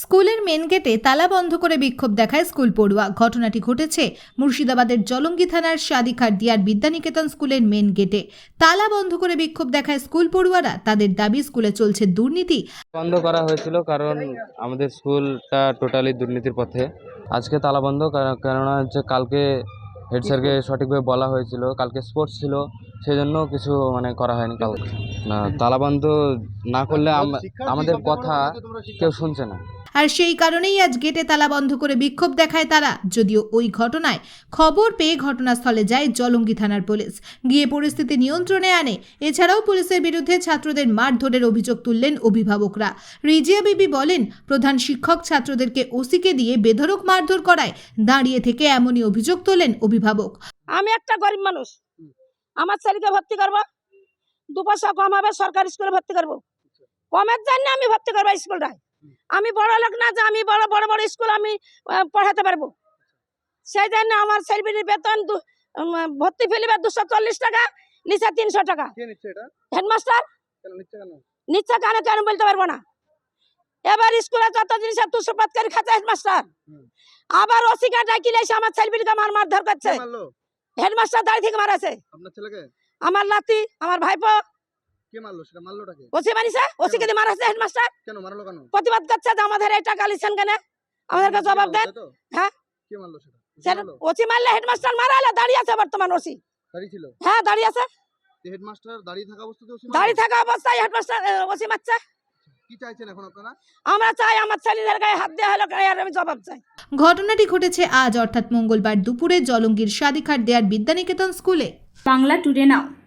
স্কুলের মেন গেটে তালা বন্ধ করে বিক্ষোভ দেখায় স্কুল পড়ুয়া। ঘটনাটি ঘটেছে মুর্শিদাবাদের জলঙ্গি থানার সাদিখার দিয়ার বিদ্যানিকেতন স্কুলের মেন গেটে। তালা বন্ধ করে বিক্ষোভ দেখায় স্কুল পড়ুয়ারা। তাদের দাবি, স্কুলে চলছে দুর্নীতি। বন্ধ করা হয়েছিল কারণ আমাদের স্কুলটা টোটালি দুর্নীতির পথে। আজকে তালা বন্ধ কেননা হচ্ছে কালকে হেড স্যারকে সঠিকভাবে বলা হয়েছিল, কালকে স্পোর্টস ছিল। সেই জন্য কিছু মানে করা হয়নি কাল না তালা বন্ধ না করলে আমাদের কথা কেউ শুনছে না। আর সেই কারণেই আজ গেটে তালা বন্ধ করে বিক্ষোভ দেখায় তারা। যদিও ওই ঘটনায় খবর পেয়ে ঘটনাস্থলে যায় জলঙ্গি থানার পুলিশ। গিয়ে পরিস্থিতি নিয়ন্ত্রণে আনে। এছাড়াও পুলিশের বিরুদ্ধে ছাত্রদের মারধরের অভিযোগ তুললেন অভিভাবকরা। রিজিয়া বিবি বলেন প্রধান শিক্ষক ছাত্রদেরকে ওসিকে দিয়ে বেধরক মারধর করায় দাঁড়িয়ে থেকে এমনই অভিযোগ তোলেন অভিভাবক। আমি একটা গরিব মানুষ। আমার ছেলেকে ভর্তি করব। দু পয়সা কম হবে সরকারি স্কুলে ভর্তি করব। কমের জন্য আমি ভর্তি করব স্কুলটায়। আমি বড় লোক না যে আমি বড় বড় বড় স্কুল আমি পড়াতে পারব। সেই জন্য আমার ছেলের বেতন ভর্তি ফেলিবে দুশো চল্লিশ টাকা নিচে তিনশো টাকা। হেডমাস্টার? নিচ্ছে কেন? কেন বলতে পারব না। এবার স্কুলে যত জিনিস তুষপাত করে খাচ্ছে হেডমাস্টার। আবার ওসিকা ডাকিলে আমার ছেলেপিটিকে আমার মারধর করছে হেডমাস্টার দাঁড়িয়ে থেকে মারাছে। আপনার ছেলেকে? আমার নাতি আমার ভাইপো। কে মারলো? সেটা ওসি মারিছে ওসিকে দিয়ে মারাছে হেডমাস্টার। কেন মারলো কেন? প্রতিবাদ করছে যে আমাদের এই টাকা লিছেন কেন? আমাদেরকে কে জবাব দেন। হ্যাঁ? কে মারলো সেটা? স্যার ওসি মারলে হেডমাস্টার মারালে দাঁড়িয়ে আছে বর্তমান ওসি। দাঁড়িয়ে ছিল? হ্যাঁ দাঁড়িয়ে আছে। হেডমাস্টার দাঁড়িয়ে থাকা অবস্থাতে ওসি দাঁড়িয়ে থাকা অবস্থায় হেডমাস্টার ওসি মারছে। কি চাইছেন এখন আপনারা? আমরা চাই আমার ছেলেদের গায়ে হাত দেওয়া হলো আর আমি জবাব চাই। ঘটনাটি ঘটেছে আজ অর্থাৎ মঙ্গলবার দুপুরে জলঙ্গির সাদিখার দেয়ার বিদ্যানিকেতন স্কুলে। Bangla today now.